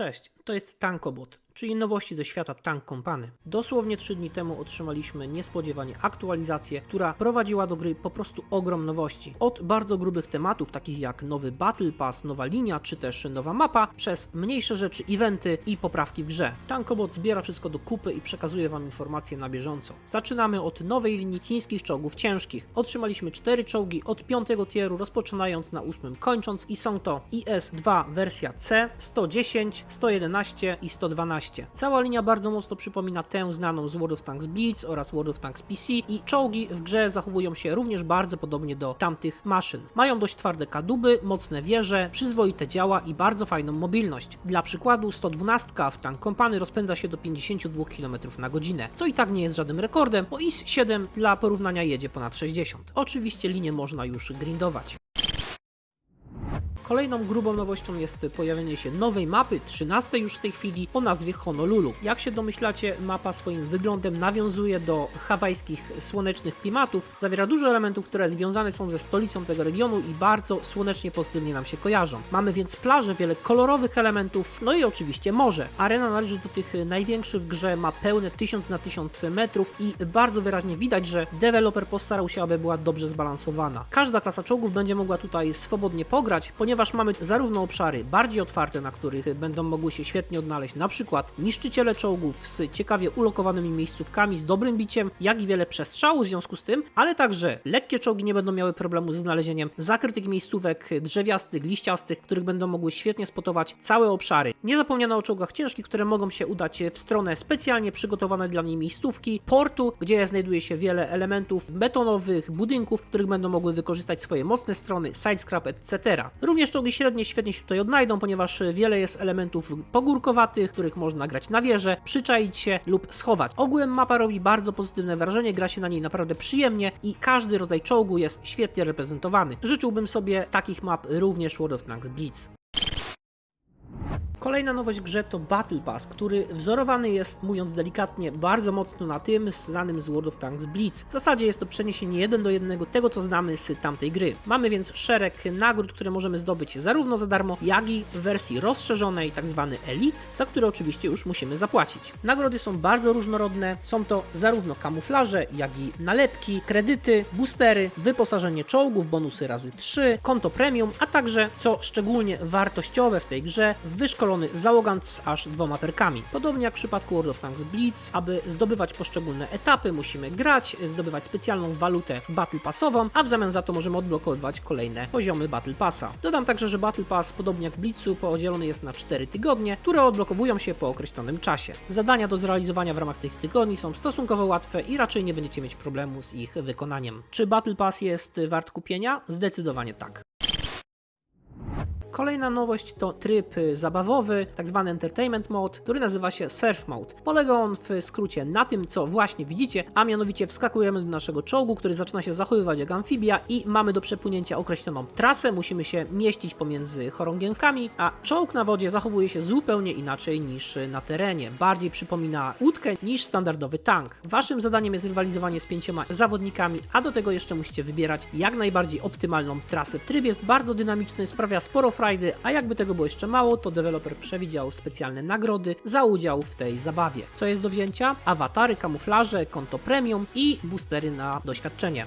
Cześć, to jest Tankobot, czyli nowości ze świata Tank Company. Dosłownie 3 dni temu otrzymaliśmy niespodziewanie aktualizację, która prowadziła do gry po prostu ogrom nowości. Od bardzo grubych tematów, takich jak nowy Battle Pass, nowa linia, czy też nowa mapa, przez mniejsze rzeczy, eventy i poprawki w grze. Tankobot zbiera wszystko do kupy i przekazuje Wam informacje na bieżąco. Zaczynamy od nowej linii chińskich czołgów ciężkich. Otrzymaliśmy 4 czołgi od 5 tieru, rozpoczynając na 8 kończąc i są to IS-2 wersja C, 110, 111 i 112. Cała linia bardzo mocno przypomina tę znaną z World of Tanks Blitz oraz World of Tanks PC i czołgi w grze zachowują się również bardzo podobnie do tamtych maszyn. Mają dość twarde kaduby, mocne wieże, przyzwoite działa i bardzo fajną mobilność. Dla przykładu 112 w Tank Company rozpędza się do 52 km na godzinę, co i tak nie jest żadnym rekordem, bo IS-7 dla porównania jedzie ponad 60. Oczywiście linię można już grindować. Kolejną grubą nowością jest pojawienie się nowej mapy, 13 już w tej chwili, o nazwie Honolulu. Jak się domyślacie, mapa swoim wyglądem nawiązuje do hawajskich słonecznych klimatów, zawiera dużo elementów, które związane są ze stolicą tego regionu i bardzo słonecznie pozytywnie nam się kojarzą. Mamy więc plaże, wiele kolorowych elementów, no i oczywiście morze. Arena należy do tych największych w grze, ma pełne 1000 na 1000 metrów i bardzo wyraźnie widać, że deweloper postarał się, aby była dobrze zbalansowana. Każda klasa czołgów będzie mogła tutaj swobodnie pograć, ponieważ mamy zarówno obszary bardziej otwarte, na których będą mogły się świetnie odnaleźć, na przykład niszczyciele czołgów z ciekawie ulokowanymi miejscówkami, z dobrym biciem, jak i wiele przestrzału w związku z tym, ale także lekkie czołgi nie będą miały problemu ze znalezieniem zakrytych miejscówek drzewiastych, liściastych, których będą mogły świetnie spotować całe obszary. Nie zapomniano o czołgach ciężkich, które mogą się udać w stronę specjalnie przygotowane dla niej miejscówki, portu, gdzie znajduje się wiele elementów betonowych, budynków, których będą mogły wykorzystać swoje mocne strony, sidescrap, etc. Również czołgi średnie świetnie się tutaj odnajdą, ponieważ wiele jest elementów pogórkowatych, których można grać na wieżę, przyczaić się lub schować. Ogółem mapa robi bardzo pozytywne wrażenie, gra się na niej naprawdę przyjemnie i każdy rodzaj czołgu jest świetnie reprezentowany. Życzyłbym sobie takich map również World of Tanks Blitz. Kolejna nowość w grze to Battle Pass, który wzorowany jest, mówiąc delikatnie, bardzo mocno na tym znanym z World of Tanks Blitz. W zasadzie jest to przeniesienie jeden do jednego tego, co znamy z tamtej gry. Mamy więc szereg nagród, które możemy zdobyć zarówno za darmo, jak i w wersji rozszerzonej, tak zwany Elite, za które oczywiście już musimy zapłacić. Nagrody są bardzo różnorodne, są to zarówno kamuflaże, jak i nalepki, kredyty, boostery, wyposażenie czołgów, bonusy razy 3, konto premium, a także, co szczególnie wartościowe w tej grze, wyszkolony załogant z aż dwoma perkami. Podobnie jak w przypadku World of Tanks Blitz, aby zdobywać poszczególne etapy, musimy grać, zdobywać specjalną walutę Battle Passową, a w zamian za to możemy odblokowywać kolejne poziomy Battle Passa. Dodam także, że Battle Pass, podobnie jak w Blitzu, podzielony jest na 4 tygodnie, które odblokowują się po określonym czasie. Zadania do zrealizowania w ramach tych tygodni są stosunkowo łatwe i raczej nie będziecie mieć problemu z ich wykonaniem. Czy Battle Pass jest wart kupienia? Zdecydowanie tak. Kolejna nowość to tryb zabawowy, tak zwany Entertainment Mode, który nazywa się Surf Mode. Polega on w skrócie na tym, co właśnie widzicie, a mianowicie wskakujemy do naszego czołgu, który zaczyna się zachowywać jak amfibia i mamy do przepłynięcia określoną trasę, musimy się mieścić pomiędzy chorągienkami, a czołg na wodzie zachowuje się zupełnie inaczej niż na terenie. Bardziej przypomina łódkę niż standardowy tank. Waszym zadaniem jest rywalizowanie z pięcioma zawodnikami, a do tego jeszcze musicie wybierać jak najbardziej optymalną trasę. Tryb jest bardzo dynamiczny, sprawia sporo frajdy, a jakby tego było jeszcze mało, to deweloper przewidział specjalne nagrody za udział w tej zabawie. Co jest do wzięcia? Awatary, kamuflaże, konto premium i boostery na doświadczenie.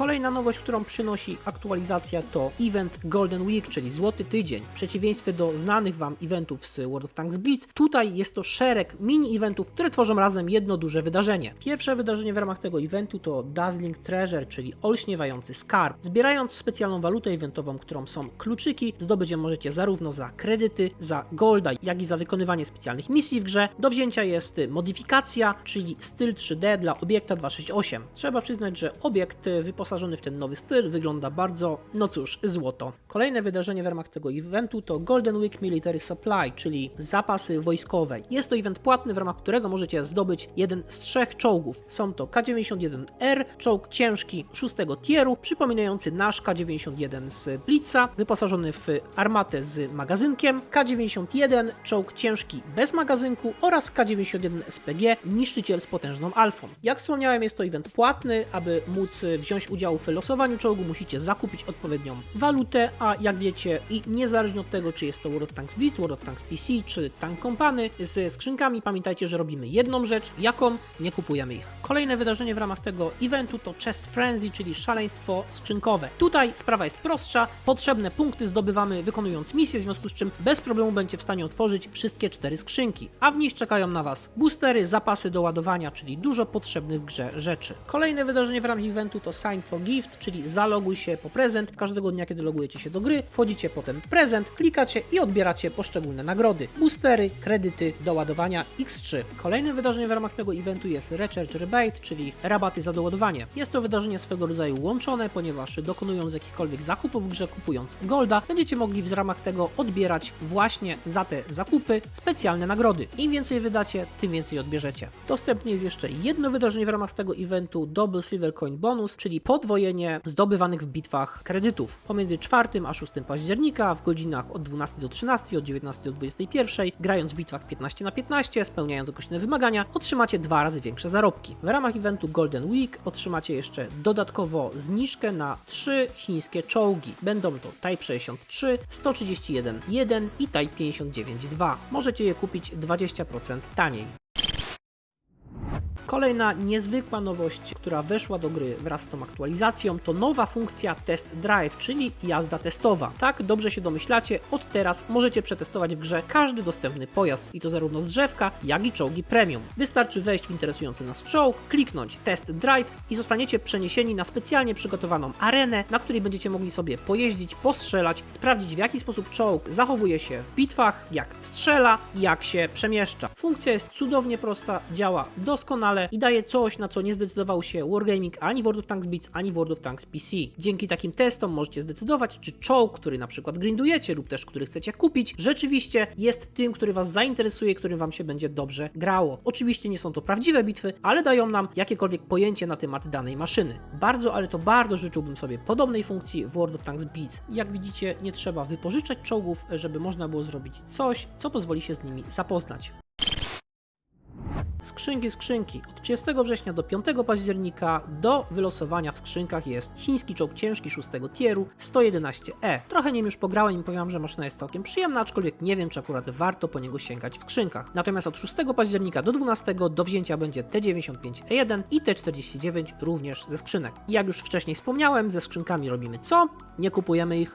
Kolejna nowość, którą przynosi aktualizacja to event Golden Week, czyli Złoty Tydzień. W przeciwieństwie do znanych Wam eventów z World of Tanks Blitz, tutaj jest to szereg mini-eventów, które tworzą razem jedno duże wydarzenie. Pierwsze wydarzenie w ramach tego eventu to Dazzling Treasure, czyli olśniewający skarb. Zbierając specjalną walutę eventową, którą są kluczyki, zdobyć ją możecie zarówno za kredyty, za golda, jak i za wykonywanie specjalnych misji w grze. Do wzięcia jest modyfikacja, czyli styl 3D dla obiekta 268. Trzeba przyznać, że obiekt wyposażony w ten nowy styl wygląda bardzo, no cóż, złoto. Kolejne wydarzenie w ramach tego eventu to Golden Week Military Supply, czyli zapasy wojskowe. Jest to event płatny, w ramach którego możecie zdobyć jeden z trzech czołgów. Są to K91R, czołg ciężki szóstego tieru, przypominający nasz K91 z Blitza, wyposażony w armatę z magazynkiem, K91, czołg ciężki bez magazynku oraz K91 SPG, niszczyciel z potężną alfą. Jak wspomniałem, jest to event płatny, aby móc wziąć udział udziału w losowaniu czołgu, musicie zakupić odpowiednią walutę, a jak wiecie i niezależnie od tego, czy jest to World of Tanks Blitz, World of Tanks PC, czy Tank Company, ze skrzynkami pamiętajcie, że robimy jedną rzecz, jaką nie kupujemy ich. Kolejne wydarzenie w ramach tego eventu to Chest Frenzy, czyli szaleństwo skrzynkowe. Tutaj sprawa jest prostsza, potrzebne punkty zdobywamy wykonując misję, w związku z czym bez problemu będziecie w stanie otworzyć wszystkie cztery skrzynki, a w nich czekają na Was boostery, zapasy do ładowania, czyli dużo potrzebnych w grze rzeczy. Kolejne wydarzenie w ramach eventu to Sign for Gift, czyli zaloguj się po prezent. Każdego dnia, kiedy logujecie się do gry, wchodzicie po ten prezent, klikacie i odbieracie poszczególne nagrody, boostery, kredyty do ładowania X3. Kolejnym wydarzeniem w ramach tego eventu jest Recharge Rebate, czyli rabaty za doładowanie. Jest to wydarzenie swego rodzaju łączone, ponieważ dokonując jakichkolwiek zakupów w grze, kupując Golda, będziecie mogli w ramach tego odbierać właśnie za te zakupy specjalne nagrody. Im więcej wydacie, tym więcej odbierzecie. Dostępnie jest jeszcze jedno wydarzenie w ramach tego eventu Double Silver Coin Bonus, czyli podwojenie zdobywanych w bitwach kredytów. Pomiędzy 4 a 6 października w godzinach od 12 do 13, od 19 do 21, grając w bitwach 15 na 15, spełniając określone wymagania, otrzymacie dwa razy większe zarobki. W ramach eventu Golden Week otrzymacie jeszcze dodatkowo zniżkę na trzy chińskie czołgi. Będą to Type 63, 131.1 i Type 59.2. Możecie je kupić 20% taniej. Kolejna niezwykła nowość, która weszła do gry wraz z tą aktualizacją, to nowa funkcja Test Drive, czyli jazda testowa. Tak, dobrze się domyślacie, od teraz możecie przetestować w grze każdy dostępny pojazd i to zarówno z drzewka, jak i czołgi premium. Wystarczy wejść w interesujący nas czołg, kliknąć Test Drive i zostaniecie przeniesieni na specjalnie przygotowaną arenę, na której będziecie mogli sobie pojeździć, postrzelać, sprawdzić w jaki sposób czołg zachowuje się w bitwach, jak strzela, jak się przemieszcza. Funkcja jest cudownie prosta, działa doskonale i daje coś, na co nie zdecydował się Wargaming ani World of Tanks Blitz, ani World of Tanks PC. Dzięki takim testom możecie zdecydować, czy czołg, który na przykład grindujecie lub też który chcecie kupić, rzeczywiście jest tym, który Was zainteresuje, którym Wam się będzie dobrze grało. Oczywiście nie są to prawdziwe bitwy, ale dają nam jakiekolwiek pojęcie na temat danej maszyny. Bardzo, ale to bardzo życzyłbym sobie podobnej funkcji w World of Tanks Blitz. Jak widzicie, nie trzeba wypożyczać czołgów, żeby można było zrobić coś, co pozwoli się z nimi zapoznać. Skrzynki, skrzynki. Od 30 września do 5 października do wylosowania w skrzynkach jest chiński czołg ciężki 6 tieru 111E. Trochę nim już pograłem i powiem, że maszyna jest całkiem przyjemna, aczkolwiek nie wiem, czy akurat warto po niego sięgać w skrzynkach. Natomiast od 6 października do 12 do wzięcia będzie T95E1 i T49 również ze skrzynek. Jak już wcześniej wspomniałem, ze skrzynkami robimy co? Nie kupujemy ich,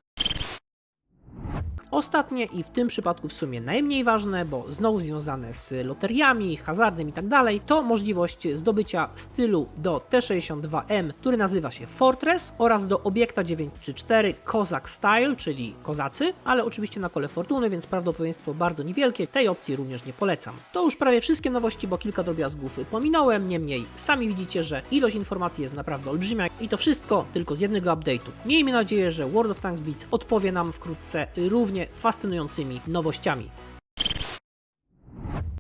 Ostatnie i w tym przypadku w sumie najmniej ważne, bo znowu związane z loteriami, hazardem i tak to możliwość zdobycia stylu do T62M, który nazywa się Fortress oraz do obiekta 934 Kozak Style, czyli kozacy, ale oczywiście na kole fortuny, więc prawdopodobieństwo bardzo niewielkie, tej opcji również nie polecam. To już prawie wszystkie nowości, bo kilka drobiazgów pominąłem, niemniej sami widzicie, że ilość informacji jest naprawdę olbrzymia i to wszystko tylko z jednego update'u. Miejmy nadzieję, że World of Tanks Blitz odpowie nam wkrótce równie fascynującymi nowościami.